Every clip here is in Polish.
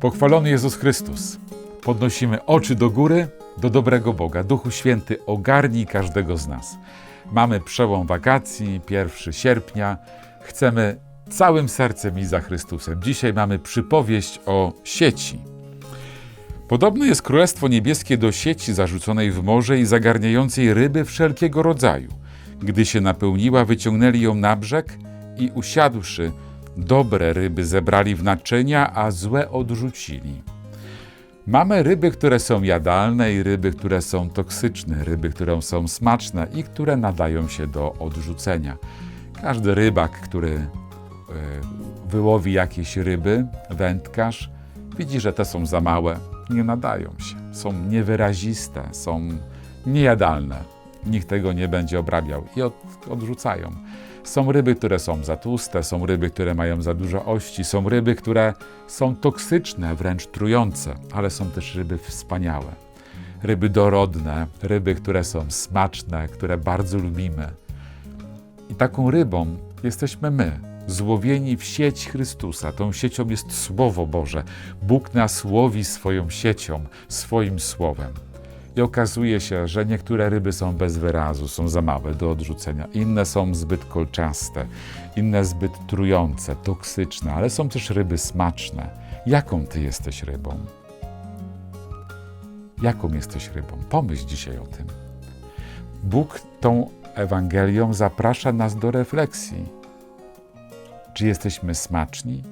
Pochwalony Jezus Chrystus. Podnosimy oczy do góry, do dobrego Boga. Duchu Święty, ogarnij każdego z nas. Mamy przełom wakacji, 1 sierpnia. Chcemy całym sercem i za Chrystusem. Dzisiaj mamy przypowieść o sieci. Podobne jest Królestwo Niebieskie do sieci zarzuconej w morze i zagarniającej ryby wszelkiego rodzaju. Gdy się napełniła, wyciągnęli ją na brzeg i usiadłszy, dobre ryby zebrali w naczynia, a złe odrzucili. Mamy ryby, które są jadalne i ryby, które są toksyczne, ryby, które są smaczne i które nadają się do odrzucenia. Każdy rybak, który e, wyłowi jakieś ryby, wędkarz, widzi, że te są za małe, nie nadają się, są niewyraziste, są niejadalne. Nikt tego nie będzie obrabiał i od, odrzucają. Są ryby, które są za tłuste, są ryby, które mają za dużo ości, są ryby, które są toksyczne, wręcz trujące, ale są też ryby wspaniałe. Ryby dorodne, ryby, które są smaczne, które bardzo lubimy. I taką rybą jesteśmy my, złowieni w sieć Chrystusa. Tą siecią jest Słowo Boże. Bóg nas łowi swoją siecią, swoim słowem. I okazuje się, że niektóre ryby są bez wyrazu, są za małe do odrzucenia, inne są zbyt kolczaste, inne zbyt trujące, toksyczne, ale są też ryby smaczne. Jaką ty jesteś rybą? Jaką jesteś rybą? Pomyśl dzisiaj o tym. Bóg tą Ewangelią zaprasza nas do refleksji. Czy jesteśmy smaczni?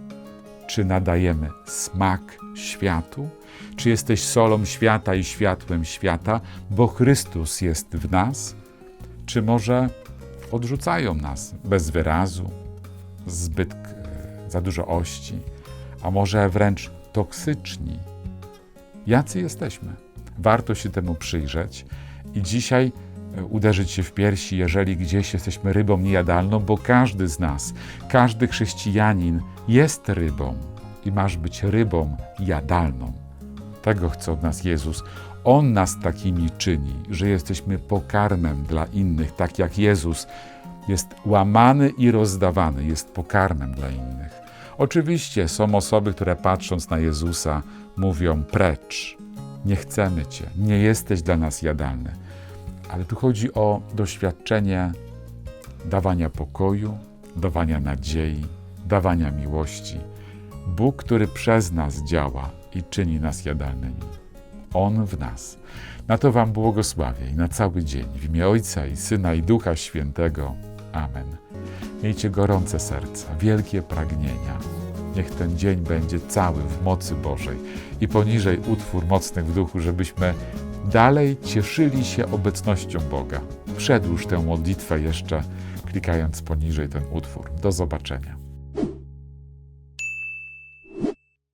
Czy nadajemy smak światu? Czy jesteś solą świata i światłem świata, bo Chrystus jest w nas? Czy może odrzucają nas bez wyrazu, zbyt e, za dużo ości, a może wręcz toksyczni? Jacy jesteśmy? Warto się temu przyjrzeć i dzisiaj uderzyć się w piersi, jeżeli gdzieś jesteśmy rybą niejadalną, bo każdy z nas, każdy chrześcijanin jest rybą i masz być rybą jadalną. Tego chce od nas Jezus. On nas takimi czyni, że jesteśmy pokarmem dla innych, tak jak Jezus jest łamany i rozdawany, jest pokarmem dla innych. Oczywiście są osoby, które patrząc na Jezusa mówią precz, nie chcemy Cię, nie jesteś dla nas jadalny. Ale tu chodzi o doświadczenie dawania pokoju, dawania nadziei, dawania miłości. Bóg, który przez nas działa i czyni nas jadalnymi. On w nas. Na to Wam błogosławię i na cały dzień w imię Ojca i Syna i Ducha Świętego. Amen. Miejcie gorące serca, wielkie pragnienia. Niech ten dzień będzie cały w mocy Bożej i poniżej utwór mocnych w duchu, żebyśmy dalej cieszyli się obecnością Boga. Przedłuż tę modlitwę jeszcze, klikając poniżej ten utwór. Do zobaczenia.